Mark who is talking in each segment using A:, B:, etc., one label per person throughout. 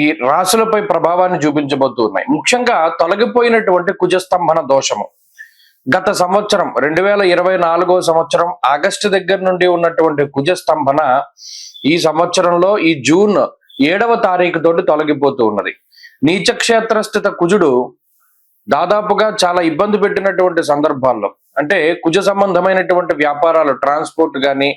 A: ఈ రాశులపై ప్రభావాన్ని చూపించబోతూ ఉన్నాయి. ముఖ్యంగా తొలగిపోయినటువంటి కుజస్తంభన దోషము. గత సంవత్సరం రెండు వేల ఇరవై నాలుగో సంవత్సరం ఆగస్టు దగ్గర నుండి ఉన్నటువంటి కుజస్తంభన ఈ సంవత్సరంలో ఈ జూన్ ఏడవ తారీఖు తోటి తొలగిపోతూ ఉన్నది. నీచక్షేత్రస్థిత కుజుడు దాదాపుగా చాలా ఇబ్బంది పెట్టినటువంటి సందర్భాల్లో అంటే కుజ సంబంధమైనటువంటి వ్యాపారాలు ట్రాన్స్పోర్ట్ కానీ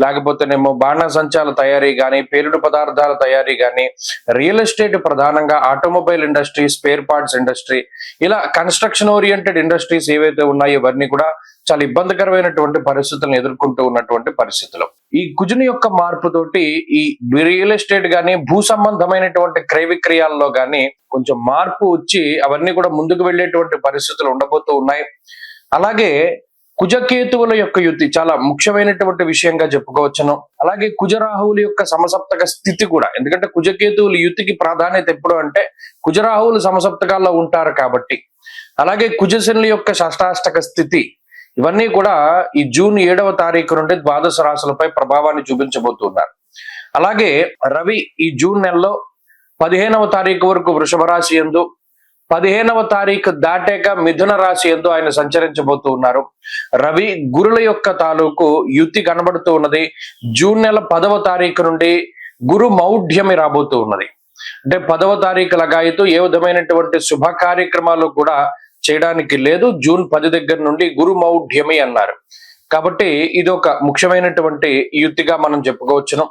A: లేకపోతేనేమో బాణసంచాల తయారీ కానీ పేరుడు పదార్థాల తయారీ కానీ రియల్ ఎస్టేట్ ప్రధానంగా automobile industry spare parts industry ఇలా కన్స్ట్రక్షన్ ఓరియంటెడ్ ఇండస్ట్రీస్ ఏవైతే ఉన్నాయో ఇవన్నీ కూడా చాలా ఇబ్బందికరమైనటువంటి పరిస్థితులను ఎదుర్కొంటూ ఉన్నటువంటి పరిస్థితులు. ఈ కుజుని యొక్క మార్పుతోటి ఈ రియల్ ఎస్టేట్ గానీ భూ సంబంధమైనటువంటి క్రయ విక్రయాల్లో గానీ కొంచెం మార్పు వచ్చి అవన్నీ కూడా ముందుకు వెళ్ళేటువంటి పరిస్థితులు ఉండబోతూ ఉన్నాయి. అలాగే కుజకేతువుల యొక్క యుతి చాలా ముఖ్యమైనటువంటి విషయంగా చెప్పుకోవచ్చును. అలాగే కుజరాహువుల యొక్క సమసప్తక స్థితి కూడా. ఎందుకంటే కుజకేతువుల యుతికి ప్రాధాన్యత ఎప్పుడు అంటే కుజరాహువులు సమసప్తకాల్లో ఉంటారు కాబట్టి. అలాగే కుజశనుల యొక్క షష్టాష్టక స్థితి. ఇవన్నీ కూడా ఈ జూన్ ఏడవ తారీఖు నుండి ద్వాదశ రాశులపై ప్రభావాన్ని చూపించబోతున్నారు. అలాగే రవి ఈ జూన్ నెలలో పదిహేనవ తారీఖు వరకు వృషభ రాశి ఎందు పదిహేనవ తారీఖు దాటాక మిథున రాశి ఎందు ఆయన సంచరించబోతూ ఉన్నారు. రవి గురుల యొక్క తాలూకు యుతి కనబడుతూ ఉన్నది. జూన్ నెల పదవ తారీఖు నుండి గురు మౌఢ్యమి రాబోతూ ఉన్నది. అంటే పదవ తారీఖు లగాయితూ ఏ విధమైనటువంటి శుభ కార్యక్రమాలు కూడా చేయడానికి లేదు. జూన్ పది దగ్గర నుండి గురు మౌఢ్యమి అన్నారు. కాబట్టి ఇది ఒక ముఖ్యమైనటువంటి యుక్తిగా మనం చెప్పుకోవచ్చును.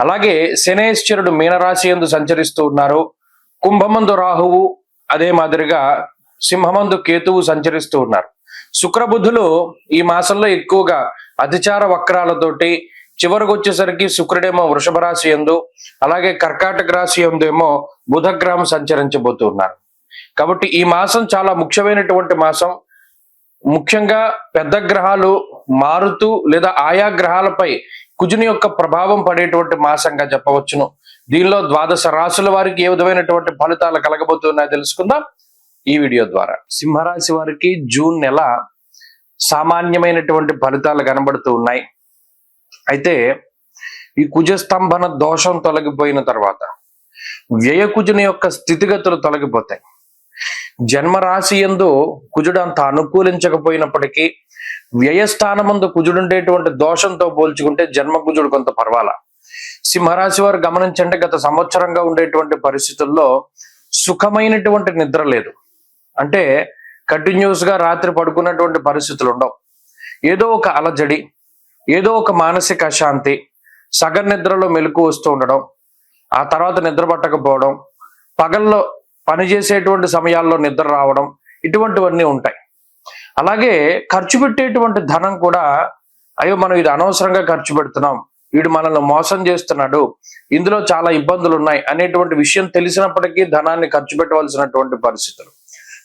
A: అలాగే శనేశ్వరుడు మీనరాశి ఎందు సంచరిస్తూ ఉన్నారు. కుంభమందు రాహువు అదే మాదిరిగా సింహమందు కేతువు సంచరిస్తూ ఉన్నారు. శుక్రబుధులు ఈ మాసంలో ఎక్కువగా అతిచార వక్రాలతోటి చివరికి వచ్చేసరికి శుక్రుడేమో వృషభ రాశి ఎందు అలాగే కర్కాటక రాశి ఎందు ఏమో బుధగ్రహం సంచరించబోతూ ఉన్నారు. కాబట్టి ఈ మాసం చాలా ముఖ్యమైనటువంటి మాసం. ముఖ్యంగా పెద్ద గ్రహాలు మారుతూ లేదా ఆయా గ్రహాలపై కుజుని యొక్క ప్రభావం పడేటువంటి మాసంగా చెప్పవచ్చును. దీనిలో ద్వాదశ రాశుల వారికి ఏ విధమైనటువంటి ఫలితాలు కలగబోతున్నాయో తెలుసుకుందాం ఈ వీడియో ద్వారా. సింహరాశి వారికి జూన్ నెల సామాన్యమైనటువంటి ఫలితాలు కనబడుతూ ఉన్నాయి. అయితే ఈ కుజస్తంభన దోషం తొలగిపోయిన తర్వాత వ్యయ కుజుని యొక్క స్థితిగతులు తొలగిపోతాయి. జన్మరాశి ఎందు కుజుడు అంత అనుకూలించకపోయినప్పటికీ వ్యయస్థానమందు కుజుడుండేటువంటి దోషంతో పోల్చుకుంటే జన్మ కుజుడు కొంత పర్వాలా? సింహరాశి వారు గమనించండి గత సంవత్సరంగా ఉండేటువంటి పరిస్థితుల్లో సుఖమైనటువంటి నిద్ర లేదు. అంటే కంటిన్యూస్గా రాత్రి పడుకున్నటువంటి పరిస్థితులు ఉండవు. ఏదో ఒక అలజడి ఏదో ఒక మానసిక అశాంతి సగం నిద్రలో మెలకు వస్తూ ఉండడం ఆ తర్వాత నిద్ర పట్టకపోవడం పగల్లో పనిచేసేటువంటి సమయాల్లో నిద్ర రావడం ఇటువంటివన్నీ ఉంటాయి. అలాగే ఖర్చు పెట్టేటువంటి ధనం కూడా అయ్యో మనం ఇది అనవసరంగా ఖర్చు పెడుతున్నాం వీడు మనల్ని మోసం చేస్తున్నాడు. ఇందులో చాలా ఇబ్బందులు ఉన్నాయి అనేటువంటి విషయం తెలిసినప్పటికీ ధనాన్ని ఖర్చు పెట్టవలసినటువంటి పరిస్థితులు.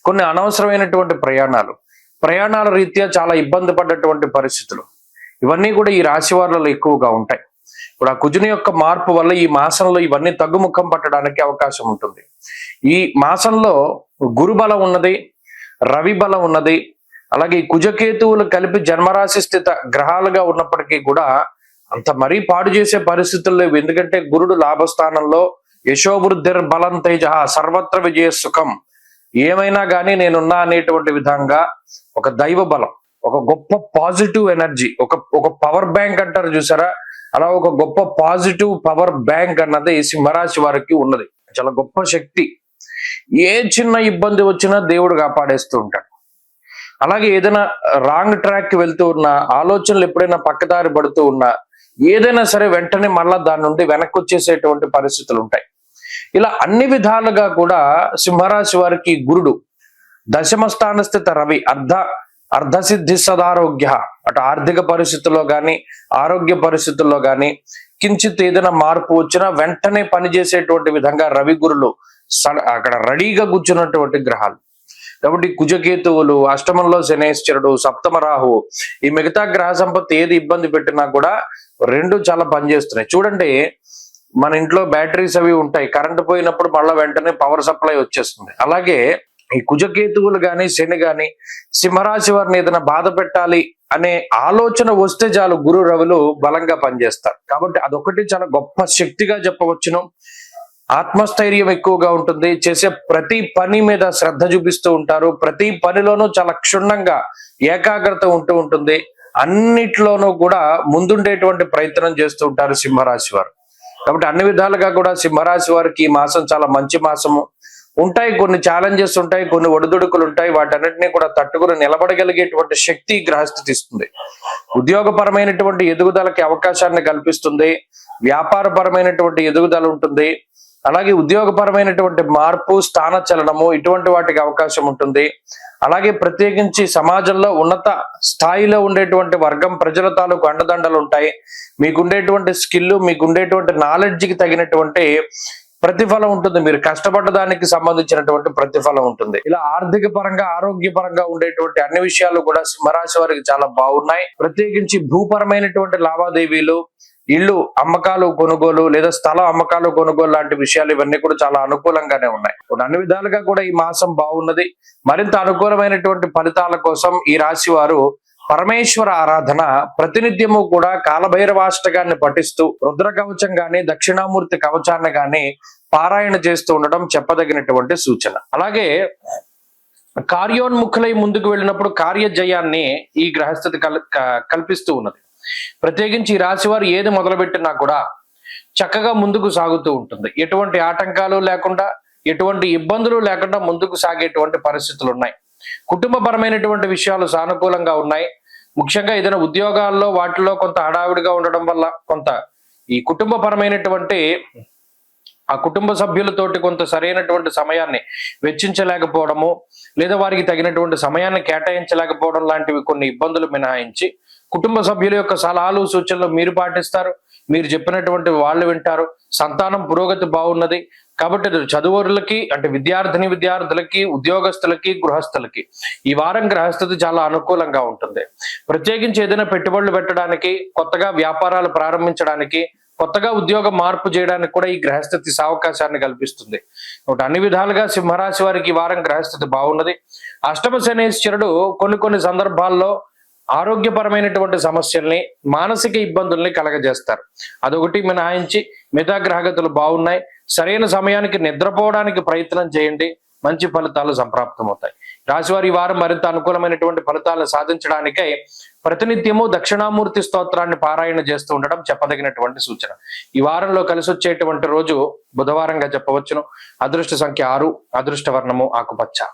A: కొన్ని అనవసరమైనటువంటి ప్రయాణాలు. ప్రయాణాల రీత్యా చాలా ఇబ్బంది పడ్డటువంటి పరిస్థితులు. ఇవన్నీ కూడా ఈ రాశి వారిలో ఎక్కువగా ఉంటాయి. ఇప్పుడు ఆ కుజుని యొక్క మార్పు వల్ల ఈ మాసంలో ఇవన్నీ తగ్గుముఖం పట్టడానికి అవకాశం ఉంటుంది. ఈ మాసంలో గురు బలం ఉన్నది రవి బలం ఉన్నది అలాగే కుజకేతువులు కలిపి జన్మరాశి స్థిత గ్రహాలుగా ఉన్నప్పటికీ కూడా అంత మరీ పాడు చేసే పరిస్థితులు లేవు. ఎందుకంటే గురుడు లాభస్థానంలో యశోవృద్ధిర్ బలం తేజ సర్వత్ర విజయ సుఖం. ఏమైనా కానీ నేనున్నా అనేటువంటి విధంగా ఒక దైవ బలం ఒక గొప్ప పాజిటివ్ ఎనర్జీ ఒక ఒక పవర్ బ్యాంక్ అంటారు చూసారా? అలా ఒక గొప్ప పాజిటివ్ పవర్ బ్యాంక్ అన్నది సింహరాశి వారికి ఉన్నది. చాలా గొప్ప శక్తి. ఏ చిన్న ఇబ్బంది వచ్చినా దేవుడు కాపాడేస్తూ ఉంటాడు. అలాగే ఏదైనా రాంగ్ ట్రాక్కి వెళ్తూ ఉన్నా ఆలోచనలు ఎప్పుడైనా పక్కదారి పడుతూ ఉన్నా ఏదైనా సరే వెంటనే మళ్ళా దాని నుండి వెనక్కి వచ్చేసేటువంటి పరిస్థితులు ఉంటాయి. ఇలా అన్ని విధాలుగా కూడా సింహరాశి వారికి గురుడు దశమ స్థాన రవి అర్ధ అర్ధసిద్ధి సదారోగ్య అటు ఆర్థిక పరిస్థితుల్లో గాని ఆరోగ్య పరిస్థితుల్లో కానీ కించిత్ ఏదైనా మార్పు వచ్చినా వెంటనే పనిచేసేటువంటి విధంగా రవి గురులు స- అక్కడ రెడీగా కూర్చున్నటువంటి గ్రహాలు. కాబట్టి కుజకేతువులు అష్టమంలో శనేశ్వరుడు సప్తమ రాహువు ఈ మిగతా గ్రహ సంపత్తి ఏది ఇబ్బంది పెట్టినా కూడా రెండు చాలా పనిచేస్తున్నాయి. చూడండి మన ఇంట్లో బ్యాటరీస్ అవి ఉంటాయి. కరెంట్ పోయినప్పుడు మళ్ళీ వెంటనే పవర్ సప్లై వచ్చేస్తుంది. అలాగే ఈ కుజకేతువులు గాని శని కానీ సింహరాశి వారిని ఏదైనా బాధ పెట్టాలి అనే ఆలోచన వస్తే చాలు గురు రవులు బలంగా పనిచేస్తారు. కాబట్టి అదొకటి చాలా గొప్ప శక్తిగా చెప్పవచ్చును. ఆత్మస్థైర్యం ఎక్కువగా ఉంటుంది. చేసే ప్రతి పని మీద శ్రద్ధ చూపిస్తూ ఉంటారు. ప్రతి పనిలోనూ చాలా క్షుణ్ణంగా ఏకాగ్రత ఉంటూ ఉంటుంది. అన్నిట్లోనూ కూడా ముందుండేటువంటి ప్రయత్నం చేస్తూ ఉంటారు సింహరాశి వారు. కాబట్టి అన్ని విధాలుగా కూడా సింహరాశి వారికి ఈ మాసం చాలా మంచి మాసము. ఉంటాయి కొన్ని ఛాలెంజెస్ ఉంటాయి కొన్ని ఒడిదుడుకులు ఉంటాయి. వాటన్నిటిని కూడా తట్టుకుని నిలబడగలిగేటువంటి శక్తి గ్రహస్థితి ఇస్తుంది. ఉద్యోగపరమైనటువంటి ఎదుగుదలకి అవకాశాన్ని కల్పిస్తుంది. వ్యాపారపరమైనటువంటి ఎదుగుదల ఉంటుంది. అలాగే ఉద్యోగపరమైనటువంటి మార్పు స్థాన చలనము ఇటువంటి వాటికి అవకాశం ఉంటుంది. అలాగే ప్రత్యేకించి సమాజంలో ఉన్నత స్థాయిలో ఉండేటువంటి వర్గం ప్రజల తాలూకు అండదండలు ఉంటాయి. మీకుండేటువంటి స్కిల్ మీకుండేటువంటి నాలెడ్జ్కి తగినటువంటి ప్రతిఫలం ఉంటుంది. మీరు కష్టపడ్డ దానికి సంబంధించినటువంటి ప్రతిఫలం ఉంటుంది. ఇలా ఆర్థిక పరంగా ఆరోగ్య పరంగా ఉండేటువంటి అన్ని విషయాలు కూడా సింహరాశి వారికి చాలా బాగున్నాయి. ప్రత్యేకించి భూపరమైనటువంటి లావాదేవీలు ఇల్లు అమ్మకాలు కొనుగోలు లేదా స్థలం అమ్మకాలు కొనుగోలు లాంటి విషయాలు ఇవన్నీ కూడా చాలా అనుకూలంగానే ఉన్నాయి. అన్ని విధాలుగా కూడా ఈ మాసం బాగున్నది. మరింత అనుకూలమైనటువంటి ఫలితాల కోసం ఈ రాశి వారు పరమేశ్వర ఆరాధన ప్రతినిత్యము కూడా కాలభైరవాష్టకాన్ని పఠిస్తూ రుద్ర కవచం గాని దక్షిణామూర్తి కవచాన్ని గాని పారాయణ చేస్తూ ఉండడం చెప్పదగినటువంటి సూచన. అలాగే కార్యోన్ముఖులై ముందుకు వెళ్ళినప్పుడు కార్యజయాన్ని ఈ గ్రహస్థితి కల్ కల్పిస్తూ ఉన్నది. ప్రత్యేకించి ఈ రాశివారు ఏది మొదలుపెట్టినా కూడా చక్కగా ముందుకు సాగుతూ ఉంటుంది. ఎటువంటి ఆటంకాలు లేకుండా ఎటువంటి ఇబ్బందులు లేకుండా ముందుకు సాగేటువంటి పరిస్థితులు ఉన్నాయి. కుటుంబపరమైనటువంటి విషయాలు సానుకూలంగా ఉన్నాయి. ముఖ్యంగా ఏదైనా ఉద్యోగాల్లో వాటిలో కొంత హడావిడిగా ఉండడం వల్ల కొంత ఈ కుటుంబపరమైనటువంటి ఆ కుటుంబ సభ్యులతోటి కొంత సరైనటువంటి సమయాన్ని వెచ్చించలేకపోవడము లేదా వారికి తగినటువంటి సమయాన్ని కేటాయించలేకపోవడం లాంటివి కొన్ని ఇబ్బందులు మినహాయించి కుటుంబ సభ్యుల యొక్క సలహాలు సూచనలు మీరు పాటిస్తారు. మీరు చెప్పినటువంటి వాళ్ళు వింటారు. సంతానం పురోగతి బాగున్నది. కాబట్టి చదువులకి అంటే విద్యార్థిని విద్యార్థులకి ఉద్యోగస్తులకి గృహస్థులకి ఈ వారం గ్రహస్థితి చాలా అనుకూలంగా ఉంటుంది. ప్రత్యేకించి ఏదైనా పెట్టుబడులు పెట్టడానికి కొత్తగా వ్యాపారాలు ప్రారంభించడానికి కొత్తగా ఉద్యోగ మార్పు చేయడానికి కూడా ఈ గ్రహస్థితి అవకాశాన్ని కల్పిస్తుంది. ఒకటి అన్ని విధాలుగా సింహరాశి వారికి ఈ వారం గ్రహస్థితి బాగున్నది. అష్టమ శనేశ్వరుడు కొన్ని కొన్ని సందర్భాల్లో ఆరోగ్యపరమైనటువంటి సమస్యల్ని మానసిక ఇబ్బందుల్ని కలగజేస్తారు. అదొకటి మినహాయించి మితాగ్రహగతులు బాగున్నాయి. సరైన సమయానికి నిద్రపోవడానికి ప్రయత్నం చేయండి. మంచి ఫలితాలు సంప్రాప్తమవుతాయి. రాశివారి వారం మరింత అనుకూలమైనటువంటి ఫలితాలను సాధించడానికై ప్రతినిత్యము దక్షిణామూర్తి స్తోత్రాన్ని పారాయణ చేస్తూ ఉండడం చెప్పదగినటువంటి సూచన. ఈ వారంలో కలిసి వచ్చేటువంటి రోజు బుధవారంగా చెప్పవచ్చును. అదృష్ట సంఖ్య ఆరు అదృష్ట వర్ణము ఆకుపచ్చ.